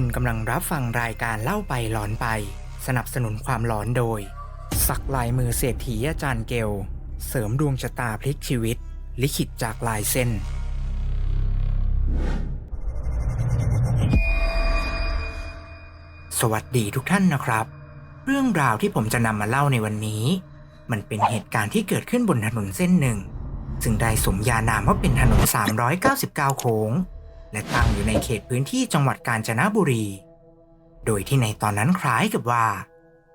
คุณกำลังรับฟังรายการเล่าไปหลอนไป สนับสนุนความหลอนโดย สักลายมือเศรษฐีอาจารย์เกล เสริมดวงชะตาพลิกชีวิต ลิขิตจากลายเส้น สวัสดีทุกท่านนะครับ เรื่องราวที่ผมจะนำมาเล่าในวันนี้ มันเป็นเหตุการณ์ที่เกิดขึ้นบนถนนเส้นหนึ่ง ซึ่งได้สมญานามว่าเป็นถนน 399 โค้ง และตั้งอยู่ในเขตพื้นที่จังหวัดกาญจนบุรี โดยที่ในตอนนั้นคล้ายกับว่า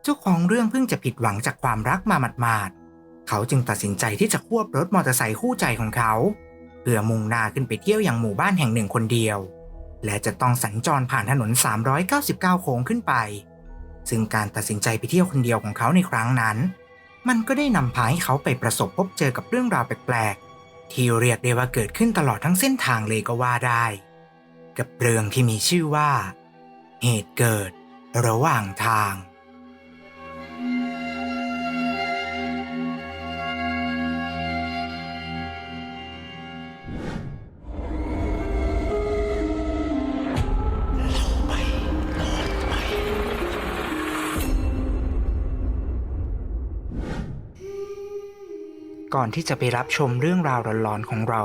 เจ้าของเรื่องเพิ่งจะผิดหวังจากความรักมาหมาดๆเขาจึงตัดสินใจที่จะควบรถมอเตอร์ไซค์คู่ใจของเขา เพื่อมุ่งหน้าขึ้นไปเที่ยวอยังหมู่บ้านแห่งหนึ่งคนเดียว และจะต้องสัญจรผ่านถนน 399 โค้งขึ้นไป ซึ่งการตัดสินใจไปเที่ยวคนเดียวของเขาในครั้งนั้น มันก็ได้นำพาให้เขาไปประสบพบเจอกับเรื่องราวแปลกๆ ที่เรียกได้ว่าเกิดขึ้นตลอดทั้งเส้นทางเลยก็ว่าได้ กับเรื่องที่มีชื่อว่า เหตุเกิดระหว่างทาง ก่อนที่จะไปรับชมเรื่องราวหลอนๆของเรา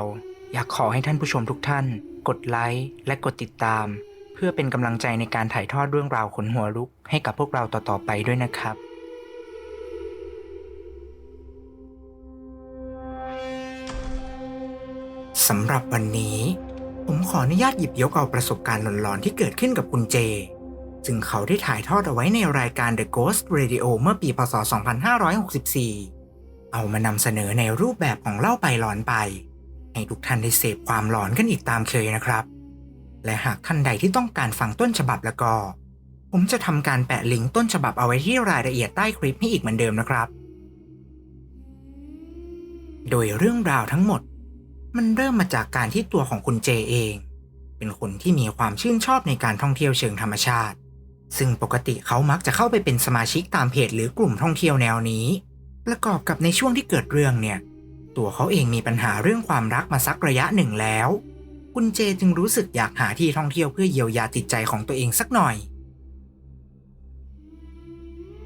อยากขอให้ท่านผู้ชมทุกท่าน กดไลค์และกดติดตาม เพื่อเป็นกำลังใจในการถ่ายทอดเรื่องราวขนหัวลุกให้กับพวกเราต่อๆไปด้วยนะครับ สำหรับวันนี้ ผมขออนุญาตหยิบยกเอาประสบการณ์หลอนๆที่เกิดขึ้นกับคุณเจซึ่งเขาได้ถ่ายทอดเอาไว้ในรายการ The Ghost Radio เมื่อปี พศ 2564 เอามานำเสนอในรูปแบบของเล่าไปหลอนไป ให้ทุกท่านได้เสพความหลอนกันอีกตามเคยนะครับ และหากท่านใดที่ต้องการฟังต้นฉบับแล้วก็ ผมจะทำการแปะลิงก์ต้นฉบับเอาไว้ที่รายละเอียดใต้คลิปให้อีกเหมือนเดิมนะครับ โดยเรื่องราวทั้งหมด มันเริ่มมาจากการที่ตัวของคุณเจเอง เป็นคนที่มีความชื่นชอบในการท่องเที่ยวเชิงธรรมชาติ ซึ่งปกติเขามักจะเข้าไปเป็นสมาชิกตามเพจหรือกลุ่มท่องเที่ยวแนวนี้ ประกอบกับในช่วงที่เกิดเรื่องเนี่ย ตัวเขาเองมีปัญหาเรื่องความรักมาสักระยะหนึ่งแล้ว คุณเจจึงรู้สึกอยากหาที่ท่องเที่ยวเพื่อเยียวยาจิตใจของตัวเองสักหน่อย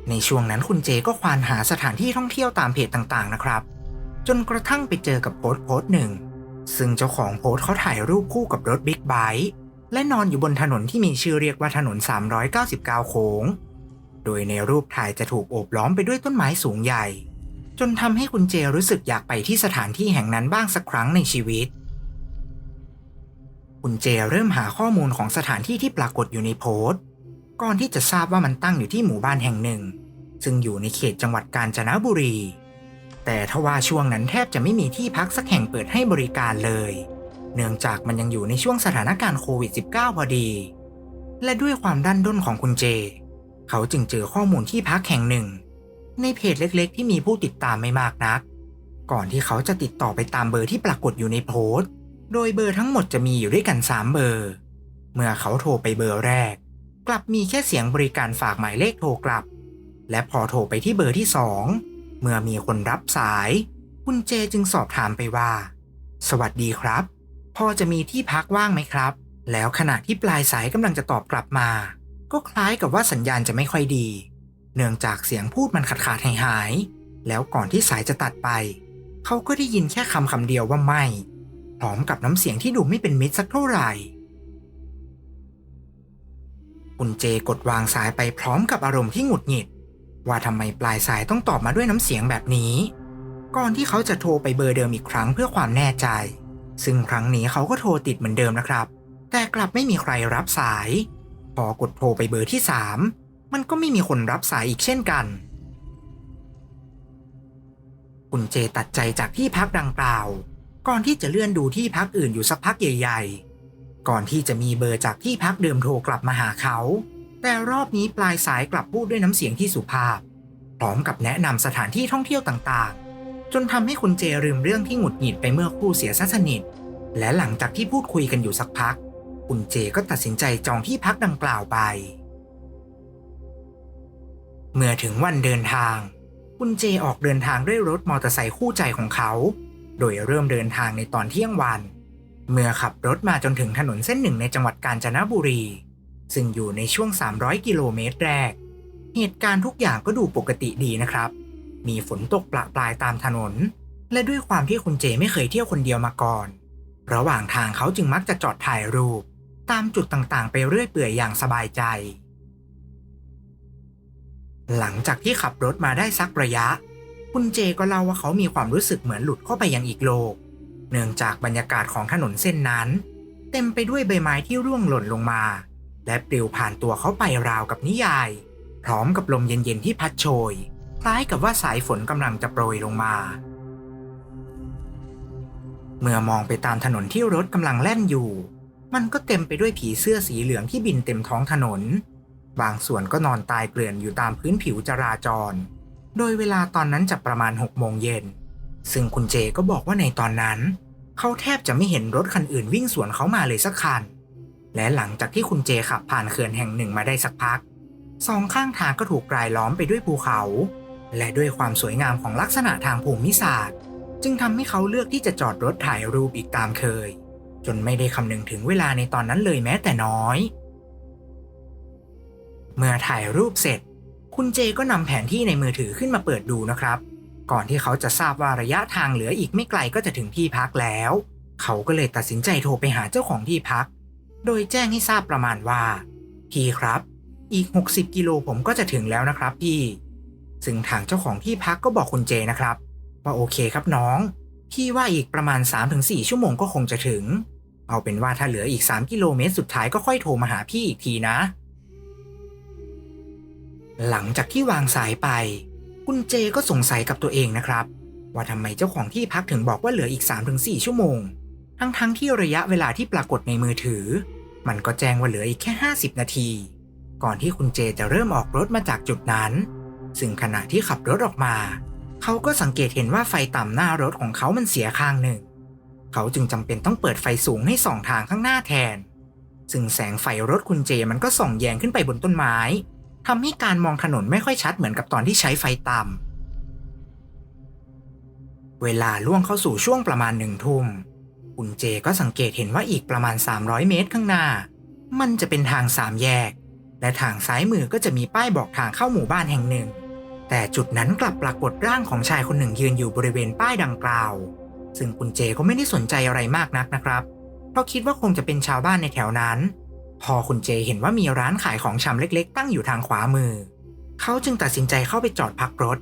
ในช่วงนั้นคุณเจก็ควานหาสถานที่ท่องเที่ยวตามเพจต่างๆนะครับ จนกระทั่งไปเจอกับโพสต์โพสต์หนึ่ง ซึ่งเจ้าของโพสต์เขาถ่ายรูปคู่กับรถบิ๊กไบค์และนอนอยู่บนถนนที่มีชื่อเรียกว่าถนน 399 โค้ง โดยในรูปถ่ายจะถูกโอบล้อมไปด้วยต้นไม้สูงใหญ่ จนทำให้คุณเจรู้สึกอยากไปที่สถานที่แห่งนั้นบ้างสักครั้งในชีวิต คุณเจเริ่มหาข้อมูลของสถานที่ที่ปรากฏอยู่ในโพสต์ก่อนที่จะทราบว่ามันตั้งอยู่ที่หมู่บ้านแห่งหนึ่ง ซึ่งอยู่ในเขตจังหวัดกาญจนบุรี แต่ทว่าช่วงนั้นแทบจะไม่มีที่พักสักแห่งเปิดให้บริการเลย เนื่องจากมันยังอยู่ในช่วงสถานการณ์โควิด -19 พอดี และด้วยความดันด้นของคุณเจ เขาจึงเจอข้อมูลที่พักแห่งหนึ่ง ในเพจเล็กๆ ที่มีผู้ติดตามไม่มากนัก ก่อนที่เขาจะติดต่อไปตามเบอร์ที่ปรากฏอยู่ในโพสต์ โดยเบอร์ทั้งหมดจะมีอยู่ด้วยกัน 3 เบอร์ เมื่อเขาโทรไปเบอร์แรก กลับมีแค่เสียงบริการฝากหมายเลขโทรกลับ และพอโทรไปที่เบอร์ที่ 2 เมื่อมีคนรับสาย คุณเจจึงสอบถามไปว่า สวัสดีครับ พอจะมีที่พักว่างไหมครับ แล้วขณะที่ปลายสายกำลังจะตอบกลับมา ก็คล้ายกับว่าสัญญาณจะไม่ค่อยดี เนื่องจากเสียงพูดมันขาดขาดหายหายแล้วก่อนที่สายจะตัดไป เขาก็ได้ยินแค่คำคำเดียวว่าไม่พร้อมกับน้ำเสียงที่ดูไม่เป็นมิตรสักเท่าไหร่คุณเจกดวางสายไปพร้อมกับอารมณ์ที่หงุดหงิด ว่าทำไมปลายสายต้องตอบมาด้วยน้ำเสียงแบบนี้ ก่อนที่เขาจะโทรไปเบอร์เดิมอีกครั้งเพื่อความแน่ใจ ซึ่งครั้งนี้เขาก็โทรติดเหมือนเดิมนะครับ แต่กลับไม่มีใครรับสาย พอกดโทรไปเบอร์ที่3มั มันก็ไม่มีคนรับสายอีกเช่นกัน คุณเจตัดใจจากที่พักดังกล่าว ก่อนที่จะเลื่อนดูที่พักอื่นอยู่สักพักใหญ่ ๆ ก่อนที่จะมีเบอร์จากที่พักเดิมโทรกลับมาหาเขา แต่รอบนี้ปลายสายกลับพูดด้วยน้ำเสียงที่สุภาพ พร้อมกับแนะนำสถานที่ท่องเที่ยวต่างๆ จนทำให้คุณเจลืมเรื่องที่หงุดหงิดไปเมื่อครู่เสียซะสนิท และหลังจากที่พูดคุยกันอยู่สักพัก คุณเจก็ตัดสินใจจองที่พักดังกล่าวไป เมื่อถึงวันเดินทาง คุณเจออกเดินทางด้วยรถมอเตอร์ไซค์คู่ใจของเขา โดยเริ่มเดินทางในตอนเที่ยงวัน เมื่อขับรถมาจนถึงถนนเส้นหนึ่งในจังหวัดกาญจนบุรี ซึ่งอยู่ในช่วง 300 กิโลเมตรแรก เหตุการณ์ทุกอย่างก็ดูปกติดีนะครับ มีฝนตกปละปลายตามถนน และด้วยความที่คุณเจไม่เคยเที่ยวคนเดียวมาก่อน ระหว่างทางเขาจึงมักจะจอดถ่ายรูป ตามจุดต่างๆ ไปเรื่อยเปื่อยอย่างสบายใจ หลังจากที่ขับรถมาได้สักระยะ คุณเจก็เล่าว่าเขามีความรู้สึกเหมือนหลุดเข้าไปยังอีกโลก เนื่องจากบรรยากาศของถนนเส้นนั้น เต็มไปด้วยใบไม้ที่ร่วงหล่นลงมา และปลิวผ่านตัวเขาไปราวกับนิยาย พร้อมกับลมเย็นๆที่พัดโชย คล้ายกับว่าสายฝนกำลังจะโปรยลงมา เมื่อมองไปตามถนนที่รถกำลังแล่นอยู่ มันก็เต็มไปด้วยผีเสื้อสีเหลืองที่บินเต็มท้องถนน บางส่วนก็นอนตายเกลื่อนอยู่ตามพื้นผิวจราจร โดยเวลาตอนนั้นจะประมาณ6โมงเย็น ซึ่งคุณเจก็บอกว่าในตอนนั้น เขาแทบจะไม่เห็นรถคันอื่นวิ่งสวนเขามาเลยสักคัน และหลังจากที่คุณเจขับผ่านเขื่อนแห่งหนึ่งมาได้สักพัก สองข้างทางก็ถูกรายล้อมไปด้วยภูเขา และด้วยความสวยงามของลักษณะทางภูมิศาสตร์ จึงทำให้เขาเลือกที่จะจอดรถถ่ายรูปอีกตามเคย จนไม่ได้คำนึงถึงเวลาในตอนนั้นเลยแม้แต่น้อย เมื่อถ่ายรูปเสร็จ คุณเจก็นำแผนที่ในมือถือขึ้นมาเปิดดูนะครับ ก่อนที่เขาจะทราบว่าระยะทางเหลืออีกไม่ไกลก็จะถึงที่พักแล้ว เขาก็เลยตัดสินใจโทรไปหาเจ้าของที่พัก โดยแจ้งให้ทราบประมาณว่า พี่ครับ อีก 60 กิโลผมก็จะถึงแล้วนะครับพี่ ซึ่งทางเจ้าของที่พักก็บอกคุณเจนะครับ ว่าโอเคครับน้องพี่ว่าอีกประมาณ 3-4 ชั่วโมงก็คงจะถึง เอาเป็นว่าถ้าเหลืออีก 3 กิโลเมตรสุดท้ายก็ค่อยโทรมาหาพี่อีกทีนะ หลังจากที่วางสายไป คุณเจก็สงสัยกับตัวเองนะครับ ว่าทำไมเจ้าของที่พักถึงบอกว่าเหลืออีก 3-4 ชั่วโมง ทั้งๆทที่ระยะเวลาที่ปรากฏในมือถือ มันก็แจ้งว่าเหลืออีกแค่ 50 นาที ก่อนที่คุณเจจะเริ่มออกรถมาจากจุดนั้น ซึ่งขณะที่ขับรถออกมา เขาก็สังเกตเห็นว่าไฟต่ำหน้ารถของเขามันเสียข้างหนึ่ง เขาจึงจำเป็นต้องเปิดไฟสูงให้ส่องทางข้างหน้าแทน ซึ่งแสงไฟรถคุณเจมันก็ส่องแยงขึ้นไปบนต้นไม้ ทำให้การมองถนนไม่ค่อยชัดเหมือนกับตอนที่ใช้ไฟต่ำเวลาล่วงเข้าสู่ช่วงประมาณหนึ่งทุ่มคุณเจก็สังเกตเห็นว่าอีกประมาณ 300 เมตรข้างหน้า มันจะเป็นทางสามแยก และทางซ้ายมือก็จะมีป้ายบอกทางเข้าหมู่บ้านแห่งหนึ่ง แต่จุดนั้นกลับปรากฏร่างของชายคนหนึ่งยืนอยู่บริเวณป้ายดังกล่าว ซึ่งคุณเจก็ไม่ได้สนใจอะไรมากนักนะครับ เพราะคิดว่าคงจะเป็นชาวบ้านในแถวนั้น พอคุณเจเห็นว่ามีร้านขายของชำเล็กๆ ตั้งอยู่ทางขวามือ เขาจึงตัดสินใจเข้าไปจอดพักรถ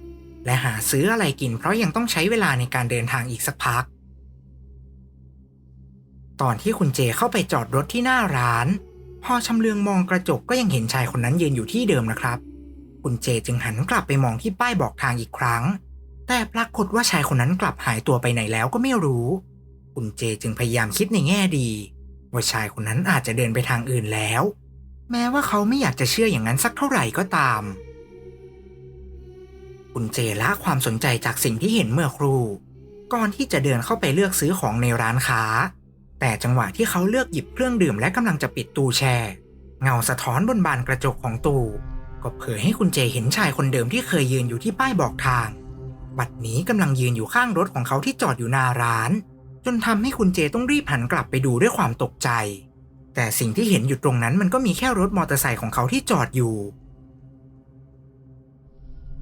และหาซื้ออะไรกินเพราะยังต้องใช้เวลาในการเดินทางอีกสักพัก ตอนที่คุณเจเข้าไปจอดรถที่หน้าร้าน พอชำเลืองมองกระจกก็ยังเห็นชายคนนั้นยืนอยู่ที่เดิมนะครับ คุณเจจึงหันกลับไปมองที่ป้ายบอกทางอีกครั้ง แต่ปรากฏว่าชายคนนั้นกลับหายตัวไปไหนแล้วก็ไม่รู้ คุณเจจึงพยายามคิดในแง่ดี ว่าชายคนนั้นอาจจะเดินไปทางอื่นแล้ว แม้ว่าเขาไม่อยากจะเชื่ออย่างนั้นสักเท่าไหร่ก็ตาม คุณเจละความสนใจจากสิ่งที่เห็นเมื่อครู่ ก่อนที่จะเดินเข้าไปเลือกซื้อของในร้านค้า แต่จังหวะที่เขาเลือกหยิบเครื่องดื่มและกำลังจะปิดตู้แช่ เงาสะท้อนบนบานกระจกของตู้ ก็เผยให้คุณเจเห็นชายคนเดิมที่เคยยืนอยู่ที่ป้ายบอกทาง บัดนี้กำลังยืนอยู่ข้างรถของเขาที่จอดอยู่หน้าร้าน จนทำให้คุณเจต้องรีบหันกลับไปดูด้วยความตกใจ แต่สิ่งที่เห็นอยู่ตรงนั้นมันก็มีแค่รถมอเตอร์ไซค์ของเขาที่จอดอยู่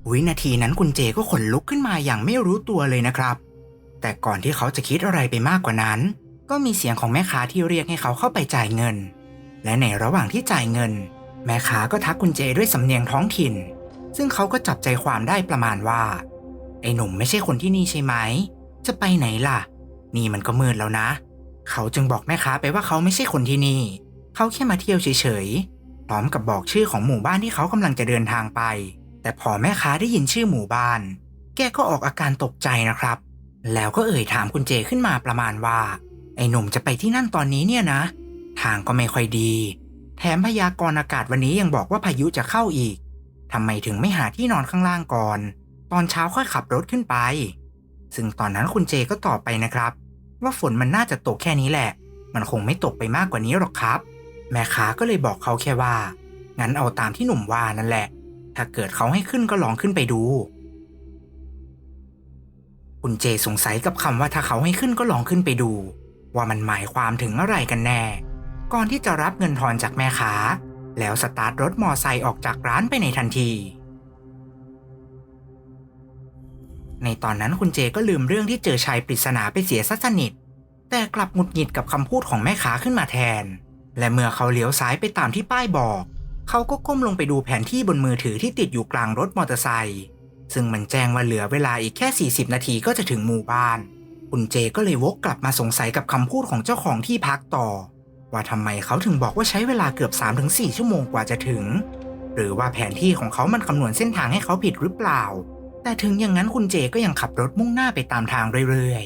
วินาทีนั้นคุณเจก็ขนลุกขึ้นมาอย่างไม่รู้ตัวเลยนะครับ แต่ก่อนที่เขาจะคิดอะไรไปมากกว่านั้น ก็มีเสียงของแม่ค้าที่เรียกให้เขาเข้าไปจ่ายเงิน และในระหว่างที่จ่ายเงิน แม่ค้าก็ทักคุณเจด้วยสำเนียงท้องถิ่น ซึ่งเขาก็จับใจความได้ประมาณว่าไอ้หนุ่มไม่ใช่คนที่นี่ใช่ไหม จะไปไหนล่ะ นี่มันก็มืดแล้วนะ เขาจึงบอกแม่ค้าไปว่าเขาไม่ใช่คนที่นี่ เขาแค่มาเที่ยวเฉยๆ พร้อมกับบอกชื่อของหมู่บ้านที่เขากำลังจะเดินทางไป แต่พอแม่ค้าได้ยินชื่อหมู่บ้าน แกก็ออกอาการตกใจนะครับ แล้วก็เอ่ยถามคุณเจขึ้นมาประมาณว่า ไอ้หนุ่มจะไปที่นั่นตอนนี้เนี่ยนะ ทางก็ไม่ค่อยดี แถมพยากรณ์อากาศวันนี้ยังบอกว่าพายุจะเข้าอีกทำไมถึงไม่หาที่นอนข้างล่างก่อน ตอนเช้าค่อยขับรถขึ้นไป ซึ่งตอนนั้นคุณเจก็ตอบไปนะครับ ว่าฝนมันน่าจะตกแค่นี้แหละ มันคงไม่ตกไปมากกว่านี้หรอกครับ แม่ค้าก็เลยบอกเขาแค่ว่า งั้นเอาตามที่หนุ่มว่านั่นแหละ ถ้าเกิดเขาให้ขึ้นก็ลองขึ้นไปดู คุณเจสงสัยกับคำว่าถ้าเขาให้ขึ้นก็ลองขึ้นไปดู ว่ามันหมายความถึงอะไรกันแน่ ก่อนที่จะรับเงินทอนจากแม่ค้า แล้วสตาร์ทรถมอไซค์ออกจากร้านไปในทันที ในตอนนั้นคุณเจก็ลืมเรื่องที่เจอชายปริศนาไปเสียซะสนิท แต่กลับหงุดหงิดกับคำพูดของแม่ค้าขึ้นมาแทน และเมื่อเขาเลี้ยวซ้ายไปตามที่ป้ายบอก เขาก็ก้มลงไปดูแผนที่บนมือถือที่ติดอยู่กลางรถมอเตอร์ไซค์ซึ่งมันแจ้งว่าเหลือเวลาอีกแค่ 40 นาทีก็จะถึงหมู่บ้าน คุณเจก็เลยวกกลับมาสงสัยกับคำพูดของเจ้าของที่พักต่อ ว่าทำไมเขาถึงบอกว่าใช้เวลาเกือบ 3-4 ชั่วโมงกว่าจะถึง หรือว่าแผนที่ของเขามันคำนวณเส้นทางให้เขาผิดหรือเปล่า แต่ถึงอย่างนั้นคุณเจก็ยังขับรถมุ่งหน้าไปตามทางเรื่อย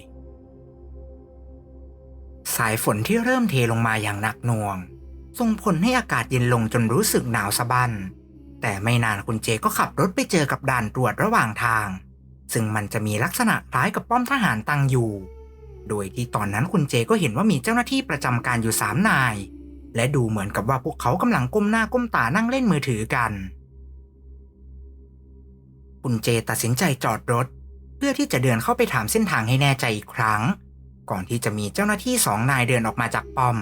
ๆ สายฝนที่เริ่มเทลงมาอย่างหนักหน่วง ส่งผลให้อากาศเย็นลงจนรู้สึกหนาวสะบัน แต่ไม่นานคุณเจก็ขับรถไปเจอกับด่านตรวจระหว่างทาง ซึ่งมันจะมีลักษณะคล้ายกับป้อมทหารตั้งอยู่ โดยที่ตอนนั้นคุณเจก็เห็นว่ามีเจ้าหน้าที่ประจำการอยู่สามนาย และดูเหมือนกับว่าพวกเขากำลังก้มหน้าก้มตานั่งเล่นมือถือกัน คุณเจตัดสินใจจอดรถ เพื่อที่จะเดินเข้าไปถามเส้นทางให้แน่ใจอีกครั้ง ก่อนที่จะมีเจ้าหน้าที่สองนายเดินออกมาจากป้อม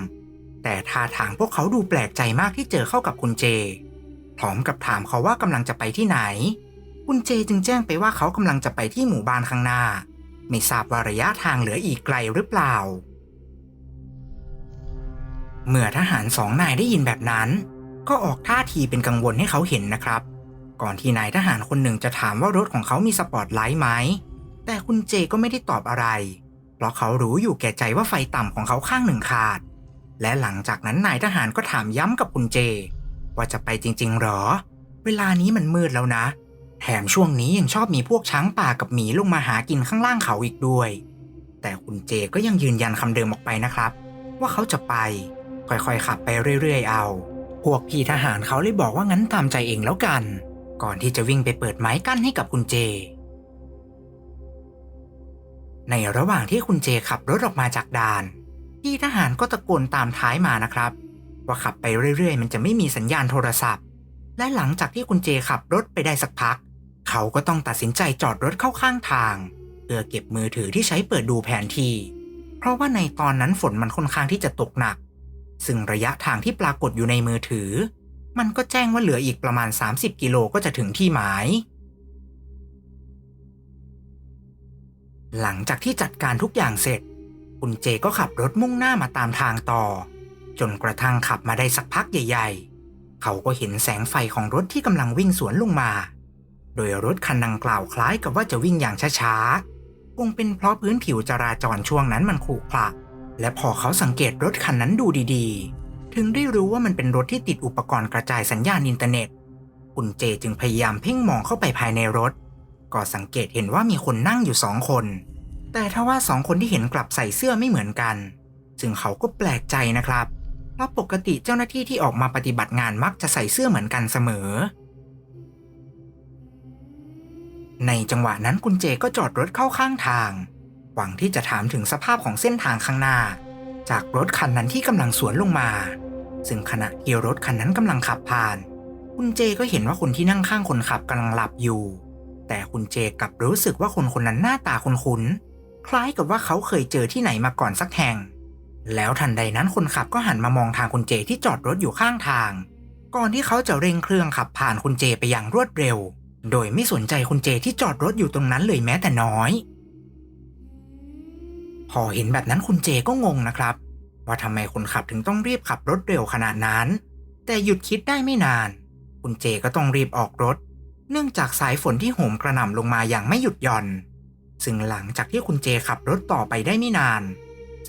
แต่ท่าทางพวกเขาดูแปลกใจมากที่เจอเข้ากับคุณเจพร้อมกับถามเขาว่ากำลังจะไปที่ไหน คุณเจจึงแจ้งไปว่าเขากำลังจะไปที่หมู่บ้านข้างหน้า ไม่ทราบว่าระยะทางเหลืออีกไกลหรือเปล่า เมื่อทหารสองนายได้ยินแบบนั้น ก็ออกท่าทีเป็นกังวลให้เขาเห็นนะครับ ก่อนที่นายทหารคนหนึ่งจะถามว่ารถของเขามีสปอตไลท์ไหม แต่คุณเจก็ไม่ได้ตอบอะไร เพราะเขารู้อยู่แก่ใจว่าไฟต่ำของเขาข้างหนึ่งขาด และหลังจากนั้นนายทหารก็ถามย้ำกับคุณเจ ว่าจะไปจริง ๆหรอ เวลานี้มันมืดแล้วนะ แถมช่วงนี้ยังชอบมีพวกช้างป่ากับหมีลงมาหากินข้างล่างเขาอีกด้วย แต่คุณเจก็ยังยืนยันคำเดิมออกไปนะครับ ว่าเขาจะไป ค่อยๆขับไปเรื่อย ๆ เอา พวกพี่ทหารเขาเลยบอกว่างั้นตามใจเองแล้วกัน ก่อนที่จะวิ่งไปเปิดไม้กั้นให้กับคุณเจ ในระหว่างที่คุณเจขับรถออกมาจากด่านพี่ทหารก็ตะโกนตามท้ายมานะครับ ว่าขับไปเรื่อยๆ มันจะไม่มีสัญญาณโทรศัพท์ และหลังจากที่คุณเจขับรถไปได้สักพัก เขาก็ต้องตัดสินใจจอดรถเข้าข้างทาง เพื่อเก็บมือถือที่ใช้เปิดดูแผนที่ เพราะว่าในตอนนั้นฝนมันค่อนข้างที่จะตกหนัก ซึ่งระยะทางที่ปรากฏอยู่ในมือถือ มันก็แจ้งว่าเหลืออีกประมาณ 30 กิโลก็จะถึงที่หมาย หลังจากที่จัดการทุกอย่างเสร็จ คุณเจก็ขับรถมุ่งหน้ามาตามทางต่อ จนกระทั่งขับมาได้สักพักใหญ่ ๆ เขาก็เห็นแสงไฟของรถที่กำลังวิ่งสวนลงมา โดยรถคันดังกล่าวคล้ายกับว่าจะวิ่งอย่างช้าๆ คงเป็นเพราะพื้นผิวจราจรช่วงนั้นมันขรุขระและพอเขาสังเกตรถคันนั้นดูดีๆ ถึงได้รู้ว่ามันเป็นรถที่ติดอุปกรณ์กระจายสัญญาณอินเทอร์เน็ต คุณเจจึงพยายามเพ่งมองเข้าไปภายในรถ ก็สังเกตเห็นว่ามีคนนั่งอยู่สองคน แต่ถ้าว่าสองคนที่เห็นกลับใส่เสื้อไม่เหมือนกัน ซึ่งเขาก็แปลกใจนะครับ เพราะปกติเจ้าหน้าที่ที่ออกมาปฏิบัติงานมักจะใส่เสื้อเหมือนกันเสมอ ในจังหวะนั้นคุณเจก็จอดรถเข้าข้างทาง หวังที่จะถามถึงสภาพของเส้นทางข้างหน้า จากรถคันนั้นที่กำลังสวนลงมา ซึ่งขณะที่รถคันนั้นกำลังขับผ่าน คุณเจก็เห็นว่าคนที่นั่งข้างคนขับกำลังหลับอยู่ แต่คุณเจกลับรู้สึกว่าคนคนนั้นหน้าตาคุ้นๆคล้ายกับว่าเขาเคยเจอที่ไหนมาก่อนสักแห่ง แล้วทันใดนั้นคนขับก็หันมามองทางคุณเจที่จอดรถอยู่ข้างทาง ก่อนที่เขาจะเร่งเครื่องขับผ่านคุณเจไปอย่างรวดเร็ว โดยไม่สนใจคุณเจที่จอดรถอยู่ตรงนั้นเลยแม้แต่น้อย พอเห็นแบบนั้นคุณเจก็งงนะครับ ว่าทำไมคนขับถึงต้องรีบขับรถเร็วขนาดนั้น แต่หยุดคิดได้ไม่นาน คุณเจก็ต้องรีบออกรถ เนื่องจากสายฝนที่โหมกระหน่ำลงมาอย่างไม่หยุดหย่อน ซึ่งหลังจากที่คุณเจขับรถต่อไปได้ไม่นาน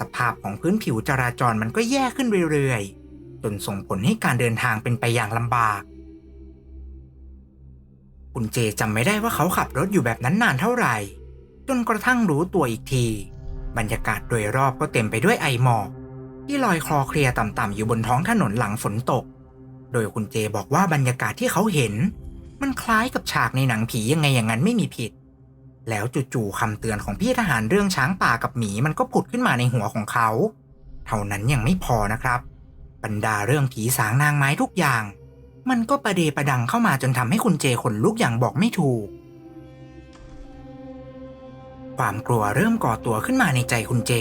สภาพของพื้นผิวจราจรมันก็แย่ขึ้นเรื่อยๆ จนส่งผลให้การเดินทางเป็นไปอย่างลำบาก คุณเจจำไม่ได้ว่าเขาขับรถอยู่แบบนั้นนานเท่าไหร่ จนกระทั่งรู้ตัวอีกที บรรยากาศโดยรอบก็เต็มไปด้วยไอหมอกที่ลอยคลอเคลียต่ำๆอยู่บนท้องถนนหลังฝนตก โดยคุณเจบอกว่าบรรยากาศที่เขาเห็น มันคล้ายกับฉากในหนังผียังไงอย่างนั้นไม่มีผิด แล้วจู่ๆคำเตือนของพี่ทหารเรื่องช้างป่ากับหมีมันก็ผุดขึ้นมาในหัวของเขา เท่านั้นยังไม่พอนะครับ บรรดาเรื่องผีสางนางไม้ทุกอย่าง มันก็ประเดประดังเข้ามาจนทำให้คุณเจขนลุกอย่างบอกไม่ถูก ความกลัวเริ่มก่อตัวขึ้นมาในใจคุณเจ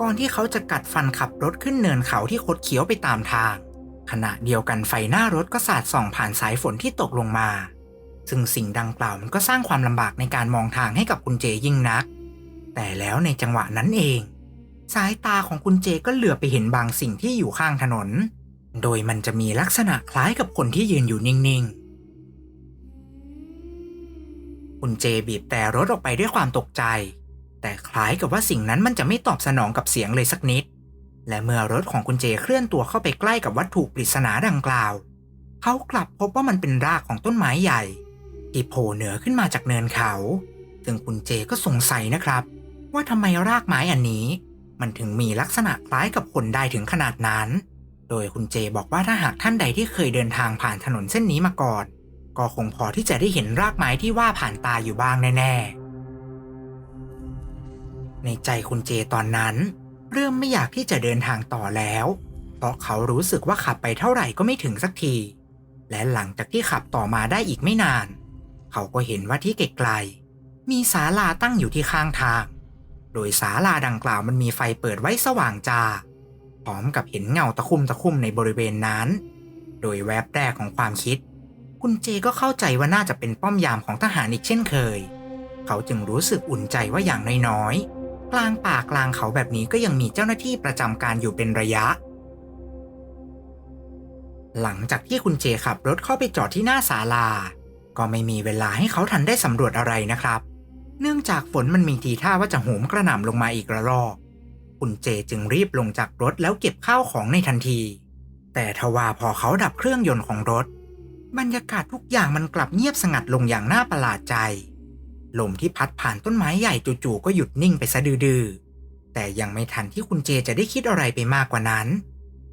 ก่อนที่เขาจะกัดฟันขับรถขึ้นเนินเขาที่คดเคี้ยวไปตามทาง ขณะเดียวกันไฟหน้ารถก็สาดส่องผ่านสายฝนที่ตกลงมา ซึ่งสิ่งดังกล่าวมันก็สร้างความลำบากในการมองทางให้กับคุณเจยิ่งนัก แต่แล้วในจังหวะนั้นเอง สายตาของคุณเจก็เหลือไปเห็นบางสิ่งที่อยู่ข้างถนน โดยมันจะมีลักษณะคล้ายกับคนที่ยืนอยู่นิ่งๆ คุณเจบีบแต่รถออกไปด้วยความตกใจ แต่คล้ายกับว่าสิ่งนั้นมันจะไม่ตอบสนองกับเสียงเลยสักนิด และเมื่อรถของคุณเจเคลื่อนตัวเข้าไปใกล้กับวัตถุปริศนาดังกล่าว เขากลับพบว่ามันเป็นรากของต้นไม้ใหญ่ที่โผล่เหนือขึ้นมาจากเนินเขา ซึ่งคุณเจก็สงสัยนะครับ ว่าทำไมรากไม้อันนี้ มันถึงมีลักษณะคล้ายกับคนได้ถึงขนาดนั้น โดยคุณเจบอกว่าถ้าหากท่านใดที่เคยเดินทางผ่านถนนเส้นนี้มาก่อน ก็คงพอที่จะได้เห็นรากไม้ที่ว่าผ่านตาอยู่บ้างแน่ ๆ ในใจคุณเจตอนนั้น เริ่มไม่อยากที่จะเดินทางต่อแล้ว เพราะเขารู้สึกว่าขับไปเท่าไหร่ก็ไม่ถึงสักที และหลังจากที่ขับต่อมาได้อีกไม่นาน เขาก็เห็นว่าที่ไกลๆมีศาลาตั้งอยู่ที่ข้างทาง โดยศาลาดังกล่าวมันมีไฟเปิดไว้สว่างจ้าพร้อมกับเห็นเงาตะคุ่มตะคุ่มในบริเวณนั้น โดยแวบแรกของความคิด คุณเจก็เข้าใจว่าน่าจะเป็นป้อมยามของทหารอีกเช่นเคย เขาจึงรู้สึกอุ่นใจว่าอย่างน้อยๆ กลางป่ากลางเขาแบบนี้ก็ยังมีเจ้าหน้าที่ประจำการอยู่เป็นระยะ หลังจากที่คุณเจขับรถเข้าไปจอดที่หน้าศาลา ก็ไม่มีเวลาให้เขาทันได้สำรวจอะไรนะครับ เนื่องจากฝนมันมีทีท่าว่าจะโหมกระหน่ำลงมาอีกระลอก คุณเจจึงรีบลงจากรถแล้วเก็บข้าวของในทันที แต่ทว่าพอเขาดับเครื่องยนต์ของรถ บรรยากาศทุกอย่างมันกลับเงียบสงัดลงอย่างน่าประหลาดใจ ลมที่พัดผ่านต้นไม้ใหญ่จู่ๆก็หยุดนิ่งไปซะดื้อๆแต่ยังไม่ทันที่คุณเจจะได้คิดอะไรไปมากกว่านั้น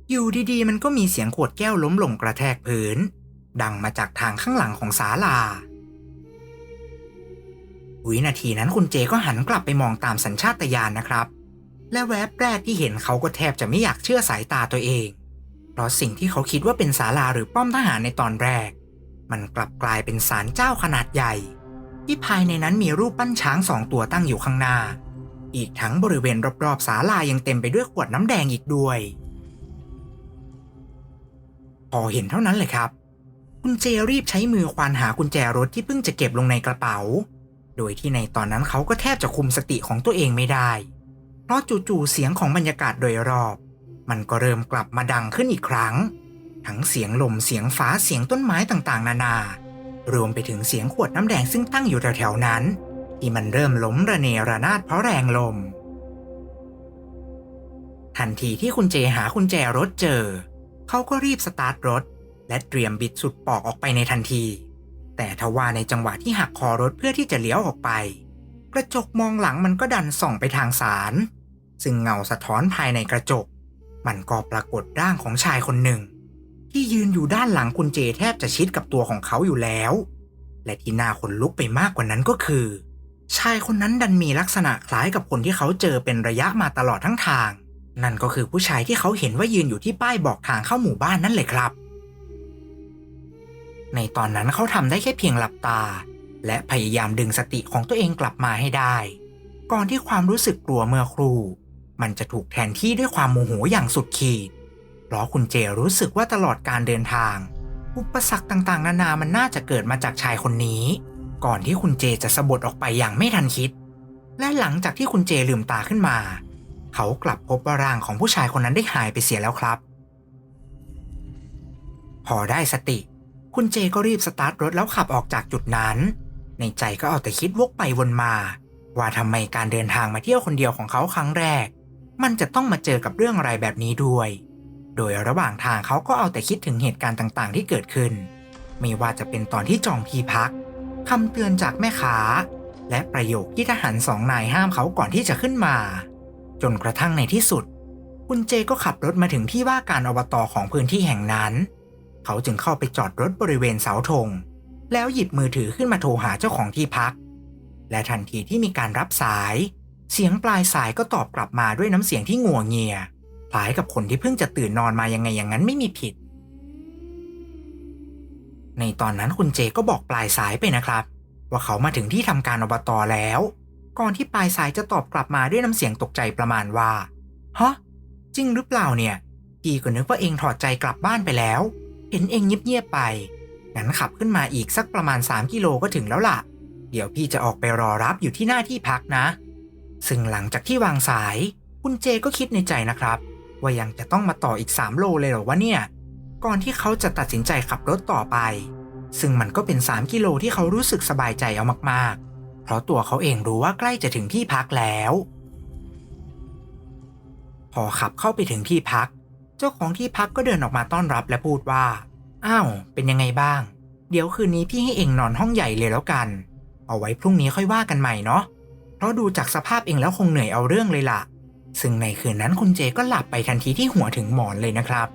อยู่ดีๆ มันก็มีเสียงขวดแก้วล้มลงกระแทกพื้น ดังมาจากทางข้างหลังของศาลา วินาทีนั้นคุณเจก็หันกลับไปมองตามสัญชาตญาณนะครับ และแวบแรกที่เห็นเขาก็แทบจะไม่อยากเชื่อสายตาตัวเอง ราะสิ่งที่เขาคิดว่าเป็นศาลาหรือป้อมทหารในตอนแรก มันกลับกลายเป็นศาลเจ้าขนาดใหญ่ ที่ภายในนั้นมีรูปปั้นช้างสองตัวตั้งอยู่ข้างหน้า อีกทั้งบริเวณรอบๆศาลายังเต็มไปด้วยขวดน้ำแดงอีกด้วย พอเห็นเท่านั้นเลยครับ คุณเจรีบใช้มือควานหากุญแจรถที่เพิ่งจะเก็บลงในกระเป๋า โดยที่ในตอนนั้นเขาก็แทบจะคุมสติของตัวเองไม่ได้ เพราะจู่ๆเสียงของบรรยากาศโดยรอบ มันก็เริ่มกลับมาดังขึ้นอีกครั้ง ทั้งเสียงลมเสียงฟ้าเสียงต้นไม้ต่างๆ นานารวมไปถึงเสียงขวดน้ำแดงซึ่งตั้งอยู่แถวๆนั้น ที่มันเริ่มล้มระเนระนาดเพราะแรงลม ทันทีที่คุณเจหากุญแจรถเจอ เขาก็รีบสตาร์ทรถ และเตรียมบิดสุดปอกออกไปในทันที แต่ทว่าในจังหวะที่หักคอรถเพื่อที่จะเลี้ยวออกไป กระจกมองหลังมันก็ดันส่องไปทางศาลซึ่งเงาสะท้อนภายในกระจก มันก็ปรากฏร่างของชายคนหนึ่ง ที่ยืนอยู่ด้านหลังคุณเจแทบจะชิดกับตัวของเขาอยู่แล้ว และที่น่าขนลุกไปมากกว่านั้นก็คือ ชายคนนั้นดันมีลักษณะคล้ายกับคนที่เขาเจอเป็นระยะมาตลอดทั้งทาง นั่นก็คือผู้ชายที่เขาเห็นว่ายืนอยู่ที่ป้ายบอกทางเข้าหมู่บ้านนั่นเลยครับ ในตอนนั้นเขาทำได้แค่เพียงหลับตา และพยายามดึงสติของตัวเองกลับมาให้ได้ ก่อนที่ความรู้สึกกลัวเมื่อครู่ มันจะถูกแทนที่ด้วยความโมโหอย่างสุดขีด เพราะคุณเจรู้สึกว่าตลอดการเดินทาง อุปสรรคต่างๆ นานามันน่าจะเกิดมาจากชายคนนี้ ก่อนที่คุณเจจะสะบัดออกไปอย่างไม่ทันคิด และหลังจากที่คุณเจลืมตาขึ้นมา เขากลับพบว่าร่างของผู้ชายคนนั้นได้หายไปเสียแล้วครับ พอได้สติ คุณเจก็รีบสตาร์ทรถแล้วขับออกจากจุดนั้น ในใจก็เอาแต่คิดวกไปวนมาว่าทำไมการเดินทางมาเที่ยวคนเดียวของเขาครั้งแรก มันจะต้องมาเจอกับเรื่องอะไรแบบนี้ด้วย โดยระหว่างทางเขาก็เอาแต่คิดถึงเหตุการณ์ต่างๆ ที่เกิดขึ้น ไม่ว่าจะเป็นตอนที่จองที่พักคำเตือนจากแม่ค้า และประโยคที่ทหารสองนายห้ามเขาก่อนที่จะขึ้นมา จนกระทั่งในที่สุด คุณเจก็ขับรถมาถึงที่ว่าการอบตของพื้นที่แห่งนั้น เขาจึงเข้าไปจอดรถบริเวณเสาธง แล้วหยิบมือถือขึ้นมาโทรหาเจ้าของที่พัก และทันทีที่มีการรับสาย เสียงปลายสายก็ตอบกลับมาด้วยน้ำเสียงที่งัวงเงียคล้ายกับคนที่เพิ่งจะตื่นนอนมายังไงอย่างนั้นไม่มีผิด ในตอนนั้นคุณเจก็บอกปลายสายไปนะครับ ว่าเขามาถึงที่ทำการอบตแล้ว ก่อนที่ปลายสายจะตอบกลับมาด้วยน้ำเสียงตกใจประมาณว่าฮะจริงหรือเปล่าเนี่ยพี่ก็นึกว่าเองถอดใจกลับบ้านไปแล้ว เห็นเองเงียบๆไปงั้นขับขึ้นมาอีกสักประมาณ 3 กิโลก็ถึงแล้วล่ะ เดี๋ยวพี่จะออกไปรอรับอยู่ที่หน้าที่พักนะ ซึ่งหลังจากที่วางสาย คุณเจก็คิดในใจนะครับ ว่ายังจะต้องมาต่ออีก 3 โลเลยเหรอวะเนี่ย ก่อนที่เขาจะตัดสินใจขับรถต่อไป ซึ่งมันก็เป็น 3 กิโลที่เขารู้สึกสบายใจเอามากๆ เพราะตัวเขาเองรู้ว่าใกล้จะถึงที่พักแล้ว พอขับเข้าไปถึงที่พัก เจ้าของที่พักก็เดินออกมาต้อนรับและพูดว่า อ้าว เป็นยังไงบ้าง เดี๋ยวคืนนี้พี่ให้เองนอนห้องใหญ่เลยแล้วกัน เอาไว้พรุ่งนี้ค่อยว่ากันใหม่เนาะ เพราะดูจากสภาพเองแล้วคงเหนื่อยเอาเรื่องเลยล่ะ ซึ่งในคืนนั้นคุณเจก็หลับไปทันทีที่หัวถึงหมอนเลยนะครับ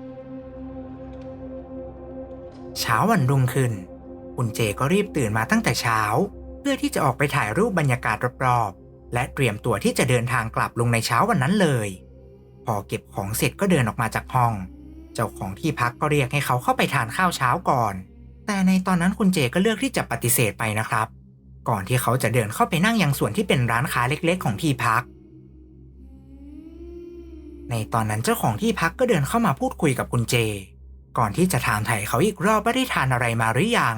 เช้าวันรุ่งขึ้น คุณเจก็รีบตื่นมาตั้งแต่เช้า เพื่อที่จะออกไปถ่ายรูปบรรยากาศรอบๆ และเตรียมตัวที่จะเดินทางกลับลงในเช้าวันนั้นเลย พอเก็บของเสร็จก็เดินออกมาจากห้อง เจ้าของที่พักก็เรียกให้เขาเข้าไปทานข้าวเช้าก่อน แต่ในตอนนั้นคุณเจก็เลือกที่จะปฏิเสธไปนะครับ ก่อนที่เขาจะเดินเข้าไปนั่งยังส่วนที่เป็นร้านค้าเล็กๆ ของที่พัก ในตอนนั้นเจ้าของที่พักก็เดินเข้ามาพูดคุยกับคุณเจ ก่อนที่จะถามไถ่เขาอีกรอบว่าได้ทานอะไรมาหรือยัง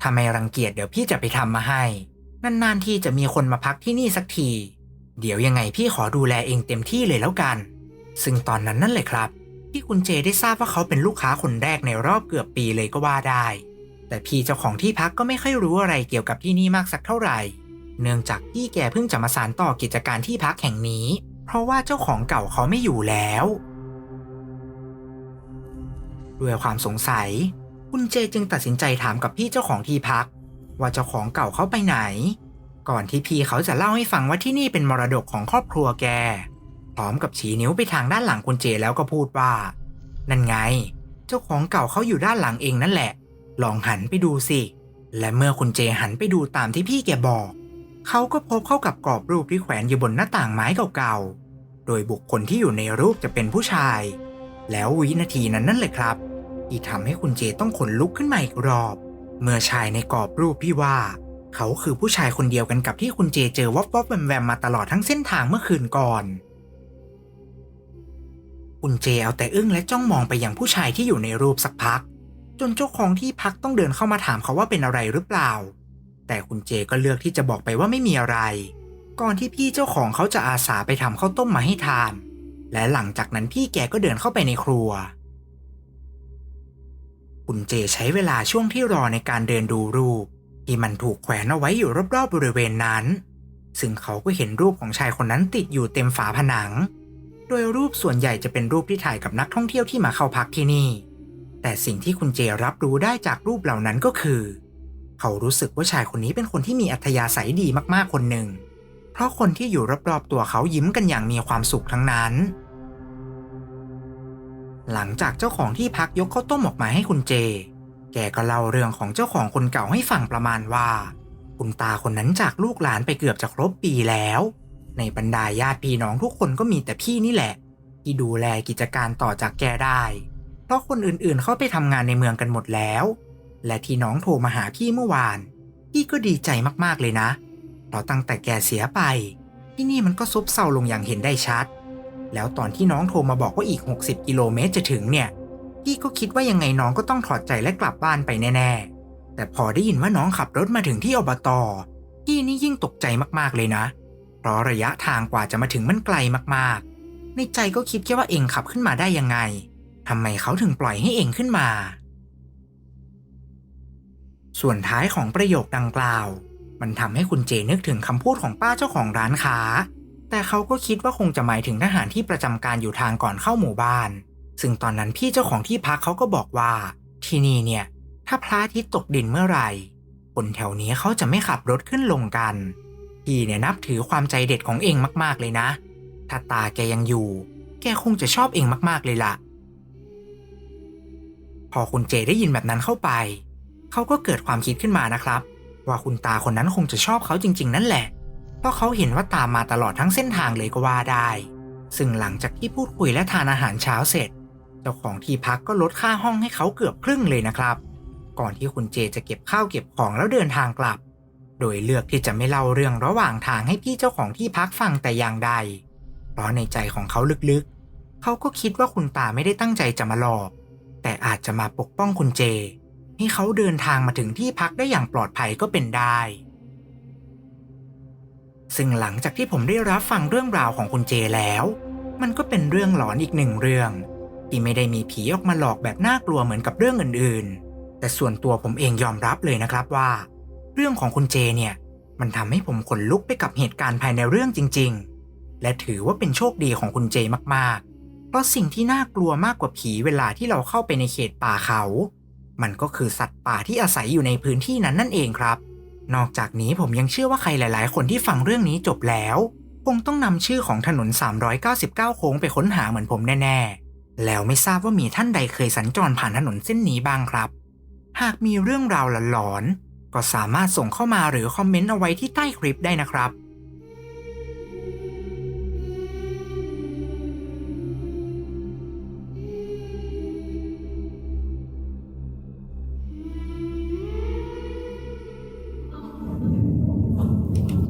ถ้าไมรังเกียจเดี๋ยวพี่จะไปทำมาให้ นานๆที่จะมีคนมาพักที่นี่สักที เดี๋ยวยังไงพี่ขอดูแลเองเต็มที่เลยแล้วกัน ซึ่งตอนนั้นนั่นเลยครับ ที่คุณเจได้ทราบว่าเขาเป็นลูกค้าคนแรกในรอบเกือบปีเลยก็ว่าได้ แต่พี่เจ้าของที่พักก็ไม่ค่อยรู้อะไรเกี่ยวกับที่นี่มากสักเท่าไหร่ เนื่องจากพี่แกเพิ่งจะมาสานต่อกิจการที่พักแห่งนี้ เพราะว่าเจ้าของเก่าเขาไม่อยู่แล้วด้วยความสงสัย คุณเจจึงตัดสินใจถามกับพี่เจ้าของที่พัก ว่าเจ้าของเก่าเขาไปไหน ก่อนที่พี่เขาจะเล่าให้ฟังว่าที่นี่เป็นมรดกของครอบครัวแก พร้อมกับชี้นิ้วไปทางด้านหลังคุณเจแล้วก็พูดว่า นั่นไง เจ้าของเก่าเขาอยู่ด้านหลังเองนั่นแหละ ลองหันไปดูสิ และเมื่อคุณเจหันไปดูตามที่พี่แกบอก เขาก็พบเข้ากับกรอบรูปที่แขวนอยู่บนหน้าต่างไม้เก่าๆ โดยบุคคลที่อยู่ในรูปจะเป็นผู้ชาย แล้ววินาทีนั้นนั่นเลยครับ ที่ทำให้คุณเจต้องขนลุกขึ้นมาอีกรอบ เมื่อชายในกรอบรูปพี่ว่า เขาคือผู้ชายคนเดียวกันกับที่คุณเจเจอวอบวอบแวมแวมมาตลอดทั้งเส้นทางเมื่อคืนก่อนคุณเจเอาแต่อึ้งและจ้องมองไปยังผู้ชายที่อยู่ในรูปสักพัก จนเจ้าของที่พักต้องเดินเข้ามาถามเขาว่าเป็นอะไรหรือเปล่า แต่คุณเจก็เลือกที่จะบอกไปว่าไม่มีอะไร ก่อนที่พี่เจ้าของเขาจะอาสาไปทำข้าวต้มมาให้ทาน และหลังจากนั้นพี่แกก็เดินเข้าไปในครัว คุณเจใช้เวลาช่วงที่รอในการเดินดูรูป ที่มันถูกแขวนเอาไว้อยู่รอบๆบริเวณนั้น ซึ่งเขาก็เห็นรูปของชายคนนั้นติดอยู่เต็มฝาผนัง โดยรูปส่วนใหญ่จะเป็นรูปที่ถ่ายกับนักท่องเที่ยวที่มาเข้าพักที่นี่ แต่สิ่งที่คุณเจรับรู้ได้จากรูปเหล่านั้นก็คือ เขารู้สึกว่าชายคนนี้เป็นคนที่มีอัธยาศัยดีมากๆคนหนึ่ง เพราะคนที่อยู่รอบๆตัวเขายิ้มกันอย่างมีความสุขทั้งนั้น หลังจากเจ้าของที่พักยกข้าวต้มออกมาให้คุณเจ แกก็เล่าเรื่องของเจ้าของคนเก่าให้ฟังประมาณว่า คุณตาคนนั้นจากลูกหลานไปเกือบจะครบปีแล้ว ในบรรดาญาติพี่น้องทุกคนก็มีแต่พี่นี่แหละ ที่ดูแลกิจการต่อจากแกได้ ราะคนอื่นๆ เข้าไปทำงานในเมืองกันหมดแล้ว และที่น้องโทรมาหาพี่เมื่อวาน พี่ก็ดีใจมากๆเลยนะเพราะตั้งแต่แกเสียไป ที่นี่มันก็ซบเซาลงอย่างเห็นได้ชัด แล้วตอนที่น้องโทรมาบอกว่าอีก 60 กิโลเมตรจะถึงเนี่ย พี่ก็คิดว่ายังไงน้องก็ต้องถอดใจและกลับบ้านไปแน่ ๆ แต่พอได้ยินว่าน้องขับรถมาถึงที่อบตพี่นี่ยิ่งตกใจมากๆเลยนะ เพราะระยะทางกว่าจะมาถึงมันไกลมากๆ ในใจก็คิดแค่ว่าเองขับขึ้นมาได้ยังไง ทำไมเขาถึงปล่อยให้เองขึ้นมา ส่วนท้ายของประโยคดังกล่าว มันทำให้คุณเจนึกถึงคำพูดของป้าเจ้าของร้านค้า แต่เขาก็คิดว่าคงจะหมายถึงทหารที่ประจำการอยู่ทางก่อนเข้าหมู่บ้าน ซึ่งตอนนั้นพี่เจ้าของที่พักเขาก็บอกว่า ที่นี่เนี่ย ถ้าพระอาทิตย์ตกดินเมื่อไหร่คนแถวนี้เขาจะไม่ขับรถขึ้นลงกัน พี่เนี่ยนับถือความใจเด็ดของเองมากๆเลยนะ ถ้าตาแกยังอยู่ แกคงจะชอบเองมากๆเลยล่ะ พอคุณเจได้ยินแบบนั้นเข้าไป เขาก็เกิดความคิดขึ้นมานะครับ ว่าคุณตาคนนั้นคงจะชอบเขาจริง ๆ นั่นแหละ เพราะเขาเห็นว่าตามมาตลอดทั้งเส้นทางเลยก็ว่าได้ ซึ่งหลังจากที่พูดคุยและทานอาหารเช้าเสร็จ เจ้าของที่พักก็ลดค่าห้องให้เขาเกือบครึ่งเลยนะครับ ก่อนที่คุณเจจะเก็บข้าวเก็บของแล้วเดินทางกลับ โดยเลือกที่จะไม่เล่าเรื่องระหว่างทางให้พี่เจ้าของที่พักฟังแต่อย่างใด เพราะในใจของเขาลึกๆ เขาก็คิดว่าคุณตาไม่ได้ตั้งใจจะมาหลอก แต่อาจจะมาปกป้องคุณเจ ให้เขาเดินทางมาถึงที่พักได้อย่างปลอดภัยก็เป็นได้ ซึ่งหลังจากที่ผมได้รับฟังเรื่องราวของคุณเจแล้ว มันก็เป็นเรื่องหลอนอีกหนึ่งเรื่อง ที่ไม่ได้มีผีออกมาหลอกแบบน่ากลัวเหมือนกับเรื่องอื่นๆ แต่ส่วนตัวผมเองยอมรับเลยนะครับว่า เรื่องของคุณเจเนี่ย มันทำให้ผมขนลุกไปกับเหตุการณ์ภายในเรื่องจริง ๆ และถือว่าเป็นโชคดีของคุณเจมากๆ เพราะสิ่งที่น่ากลัวมากกว่าผีเวลาที่เราเข้าไปในเขตป่าเขา มันก็คือสัตว์ป่าที่อาศัยอยู่ในพื้นที่นั้นนั่นเองครับ นอกจากนี้ผมยังเชื่อว่าใครหลาย ๆ คนที่ฟังเรื่องนี้จบแล้ว คงต้องนำชื่อของถนน 399 โค้งไปค้นหาเหมือนผมแน่ ๆ แล้วไม่ทราบว่ามีท่านใดเคยสัญจรผ่านถนนเส้นนี้บ้างครับ หากมีเรื่องราวหลอนๆก็สามารถส่งเข้ามาหรือคอมเมนต์เอาไว้ที่ใต้คลิปได้นะครับ